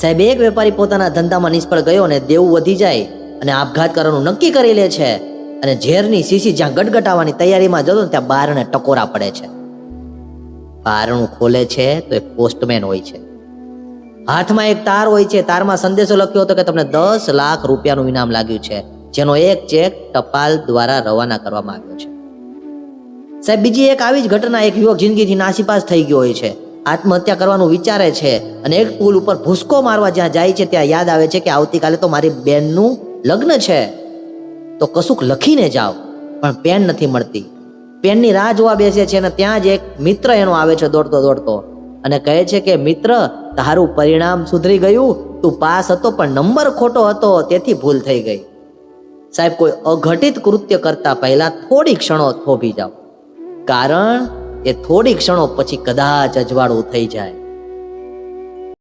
સાહેબ, એક વેપારી પોતાના ધંધામાં નિષ્ફળ ગયો અને દેવું વધી જાય અને આપઘાત કરવાનું નક્કી કરી લે છે. અને ઝેરની શીશી જ્યાં ગટગટાવવાની તૈયારીમાં જતો ત્યાં બારણે ટકોરા પડે છે. બારણું ખોલે છે તો એક પોસ્ટમેન હોય છે. હાથમાં એક તાર હોય છે. તારમાં સંદેશો લખ્યો હતો કે તમને દસ લાખ રૂપિયાનું ઇનામ લાગ્યું છે. જેનો એક ચેક ટપાલ દ્વારા રવાના કરવામાં આવ્યો છે. સાહેબ, બીજી એક આવી જ ઘટના એક યુવક જિંદગીથી નાસીપાસ થઈ ગયો હોય છે. આત્મહત્યા કરવાનું વિચારે છે અને એક પુલ ઉપર ભૂસકો મારવા જ્યાં જાય છે, ત્યાં યાદ આવે છે કે આવતીકાલે તો મારી બેનનું લગ્ન છે. તો કશુંક લખીને જાઓ, પણ પેન નથી મળતી. પેનની રાહ જોવા બેસે છે અને ત્યાં જ એક મિત્ર એનો આવે છે દોડતો દોડતો અને કહે છે કે, મિત્ર, તારું પરિણામ સુધરી ગયું, તું પાસ હતો, પણ નંબર ખોટો હતો, તેથી ભૂલ થઈ ગઈ. સાહેબ, કોઈ અઘટિત કૃત્ય કરતા પહેલા થોડી ક્ષણો થોભી જાઓ. કારણ એ થોડી ક્ષણો પછી કદાચ અજવાળું થઈ જાય.